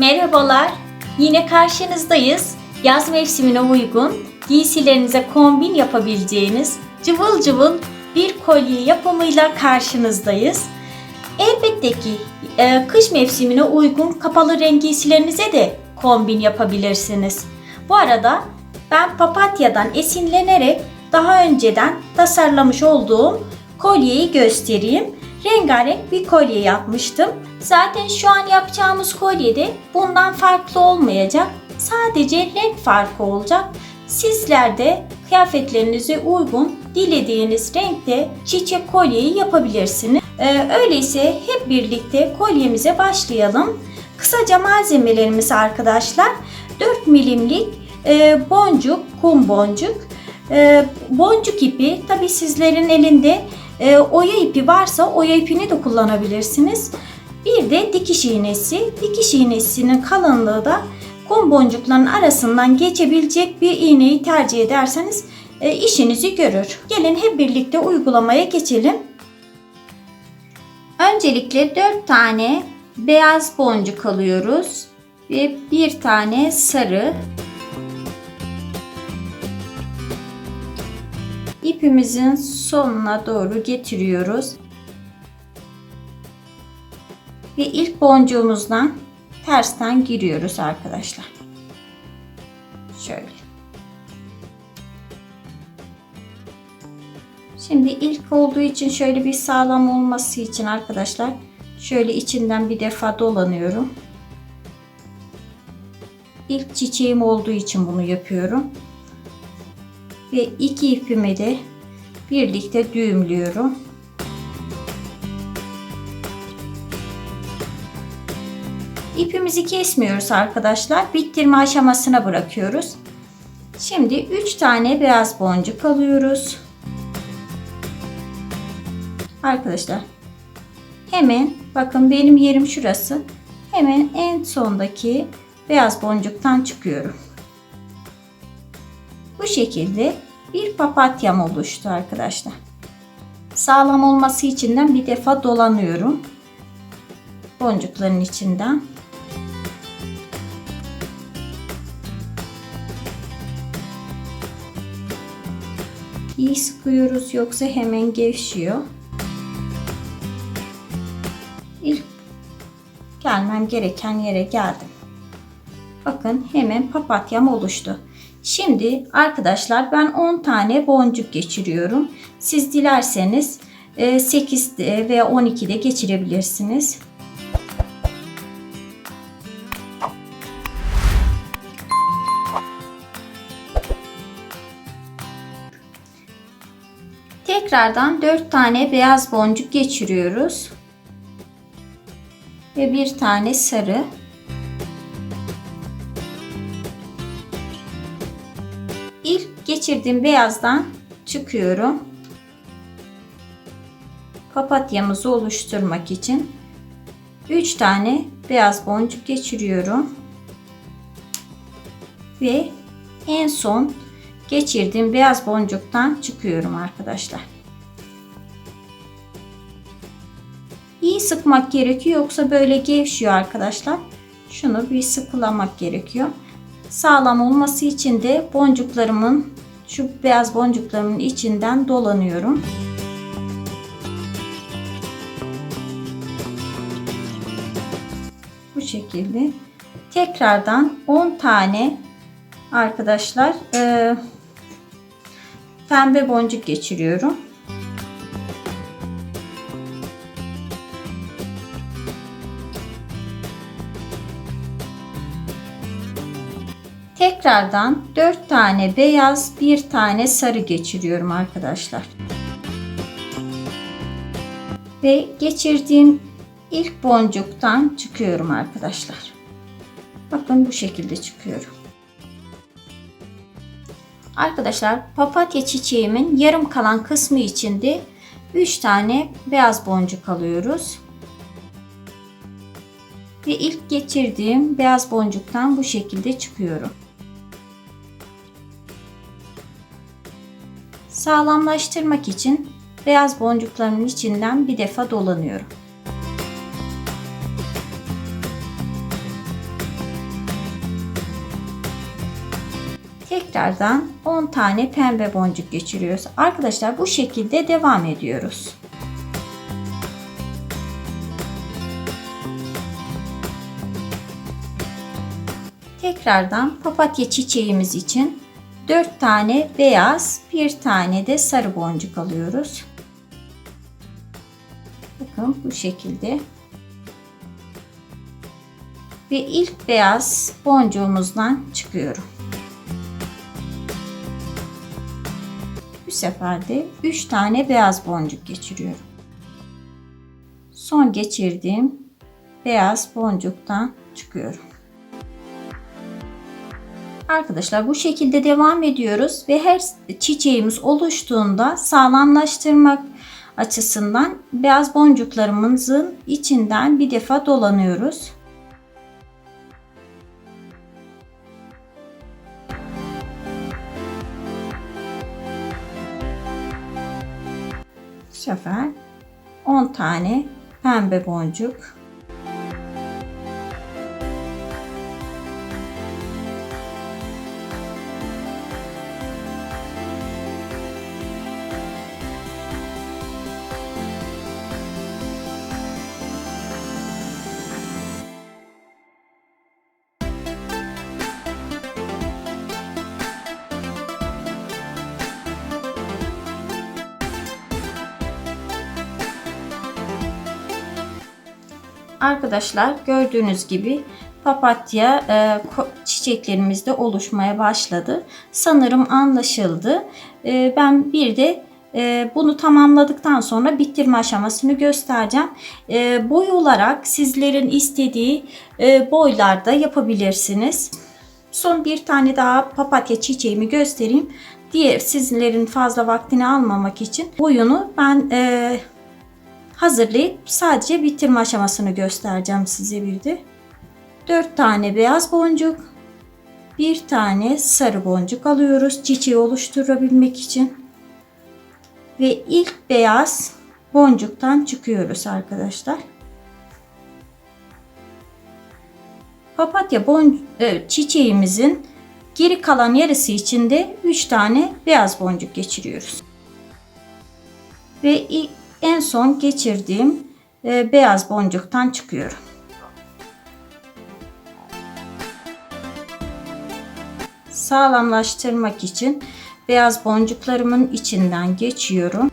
Merhabalar. Yine karşınızdayız. Yaz mevsimine uygun giysilerinize kombin yapabileceğiniz cıvıl cıvıl bir kolye yapımıyla karşınızdayız. Elbette ki e, kış mevsimine uygun kapalı renk giysilerinize de kombin yapabilirsiniz. Bu arada ben papatyadan esinlenerek daha önceden tasarlamış olduğum kolyeyi göstereyim. Rengarenk bir kolye yapmıştım. Zaten şu an yapacağımız kolye de bundan farklı olmayacak. Sadece renk farkı olacak. Sizler de kıyafetlerinize uygun dilediğiniz renkte çiçek kolyeyi yapabilirsiniz. Ee, öyleyse hep birlikte kolyemize başlayalım. Kısaca malzemelerimiz arkadaşlar 4 milimlik e, boncuk, kum boncuk, e, boncuk ipi tabi sizlerin elinde e, oya ipi varsa oya ipini de kullanabilirsiniz. Bir de dikiş iğnesi. Dikiş iğnesinin kalınlığı da kum boncukların arasından geçebilecek bir iğneyi tercih ederseniz e, işinizi görür. Gelin hep birlikte uygulamaya geçelim. Öncelikle 4 tane beyaz boncuk alıyoruz ve bir tane sarı. İpimizin sonuna doğru getiriyoruz. Ve ilk boncuğumuzdan tersten giriyoruz arkadaşlar. Şöyle. Şimdi ilk olduğu için şöyle bir sağlam olması için arkadaşlar şöyle içinden bir defa dolanıyorum. İlk çiçeğim olduğu için bunu yapıyorum. Ve iki ipimi de birlikte düğümlüyorum. İpimizi kesmiyoruz arkadaşlar. Bitirme aşamasına bırakıyoruz. Şimdi 3 tane beyaz boncuk alıyoruz. Arkadaşlar hemen bakın benim yerim şurası. Hemen en sondaki beyaz boncuktan çıkıyorum. Bu şekilde bir papatyam oluştu arkadaşlar. Sağlam olması için bir defa dolanıyorum. Boncukların içinden. İyi sıkıyoruz yoksa hemen gevşiyor. İlk gelmem gereken yere geldim. Bakın hemen papatyam oluştu. Şimdi arkadaşlar ben 10 tane boncuk geçiriyorum. Siz dilerseniz 8 veya 12 de geçirebilirsiniz. Tekrardan 4 tane beyaz boncuk geçiriyoruz. Ve bir tane sarı. İlk geçirdiğim beyazdan çıkıyorum. Papatyamızı oluşturmak için 3 tane beyaz boncuk geçiriyorum. Ve en son geçirdiğim beyaz boncuktan çıkıyorum arkadaşlar. İyi sıkmak gerekiyor yoksa böyle gevşiyor arkadaşlar. Şunu bir sıkılamak gerekiyor. Sağlam olması için de boncuklarımın şu beyaz boncuklarımın içinden dolanıyorum. Bu şekilde tekrardan 10 tane arkadaşlar e, pembe boncuk geçiriyorum. Tekrardan 4 tane beyaz, bir tane sarı geçiriyorum arkadaşlar. Ve geçirdiğim ilk boncuktan çıkıyorum arkadaşlar. Bakın bu şekilde çıkıyorum. Arkadaşlar papatya çiçeğimin yarım kalan kısmı içinde 3 tane beyaz boncuk alıyoruz. Ve ilk geçirdiğim beyaz boncuktan bu şekilde çıkıyorum. Sağlamlaştırmak için beyaz boncuklarımın içinden bir defa dolanıyorum. Tekrardan 10 tane pembe boncuk geçiriyoruz. Arkadaşlar bu şekilde devam ediyoruz. Tekrardan papatya çiçeğimiz için 4 tane beyaz, bir tane de sarı boncuk alıyoruz. Bakın bu şekilde. Ve ilk beyaz boncuğumuzdan çıkıyorum. Bu sefer de 3 tane beyaz boncuk geçiriyorum. Son geçirdiğim beyaz boncuktan çıkıyorum. Arkadaşlar bu şekilde devam ediyoruz ve her çiçeğimiz oluştuğunda sağlamlaştırmak açısından beyaz boncuklarımızın içinden bir defa dolanıyoruz. Bu sefer 10 tane pembe boncuk Arkadaşlar gördüğünüz gibi papatya e, çiçeklerimiz de oluşmaya başladı. Sanırım anlaşıldı. E, ben bir de e, bunu tamamladıktan sonra bitirme aşamasını göstereceğim. E, boy olarak sizlerin istediği e, boylarda yapabilirsiniz. Son bir tane daha papatya çiçeğimi göstereyim. Diğer sizlerin fazla vaktini almamak için boyunu ben e, hazırlayıp sadece bitirme aşamasını göstereceğim size bir de. 4 tane beyaz boncuk, bir tane sarı boncuk alıyoruz çiçeği oluşturabilmek için. Ve ilk beyaz boncuktan çıkıyoruz arkadaşlar. Papatya bon e, çiçeğimizin geri kalan yarısı içinde 3 tane beyaz boncuk geçiriyoruz. Ve en son geçirdiğim e, beyaz boncuktan çıkıyorum. Sağlamlaştırmak için beyaz boncuklarımın içinden geçiyorum.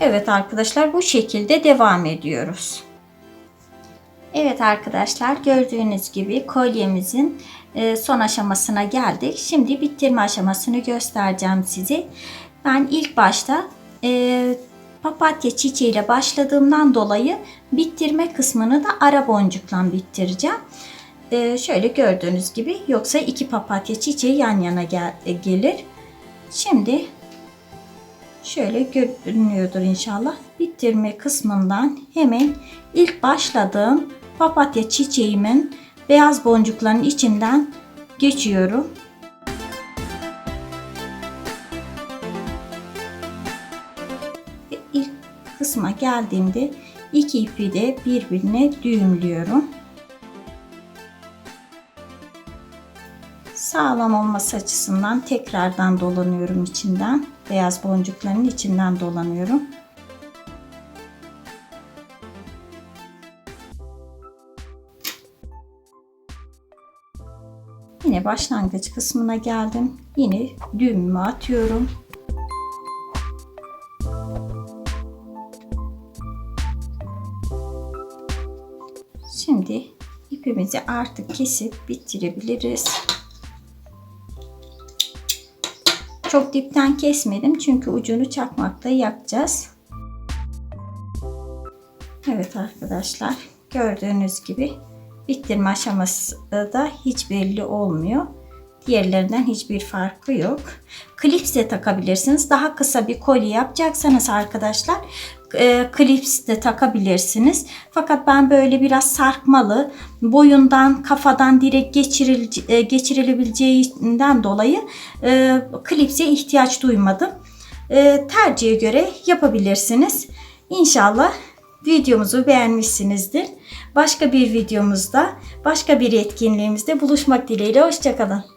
Evet arkadaşlar bu şekilde devam ediyoruz. Evet arkadaşlar gördüğünüz gibi kolyemizin e, son aşamasına geldik. Şimdi bitirme aşamasını göstereceğim size. Ben ilk başta e, papatya çiçeğiyle başladığımdan dolayı bitirme kısmını da ara boncukla bitireceğim. E, şöyle gördüğünüz gibi yoksa iki papatya çiçeği yan yana gel gelir. Şimdi şöyle görünüyordur inşallah. Bitirme kısmından hemen ilk başladığım papatya çiçeğimin beyaz boncukların içinden geçiyorum. Ve ilk kısma geldiğimde iki ipi de birbirine düğümlüyorum. Sağlam olması açısından tekrardan dolanıyorum içinden. Beyaz boncukların içinden dolanıyorum. Yine başlangıç kısmına geldim. Yine düğümümü atıyorum. Şimdi ipimizi artık kesip bitirebiliriz. Çok dipten kesmedim çünkü ucunu çakmakla yakacağız. Evet arkadaşlar gördüğünüz gibi bitirme aşaması da hiç belli olmuyor. Diğerlerinden hiçbir farkı yok. Klips de takabilirsiniz. Daha kısa bir kolye yapacaksanız arkadaşlar e, klips de takabilirsiniz. Fakat ben böyle biraz sarkmalı, boyundan, kafadan direkt geçiril, e, geçirilebileceğinden dolayı e, klipse ihtiyaç duymadım. E, tercihe göre yapabilirsiniz. İnşallah videomuzu beğenmişsinizdir. Başka bir videomuzda, başka bir etkinliğimizde buluşmak dileğiyle. Hoşçakalın.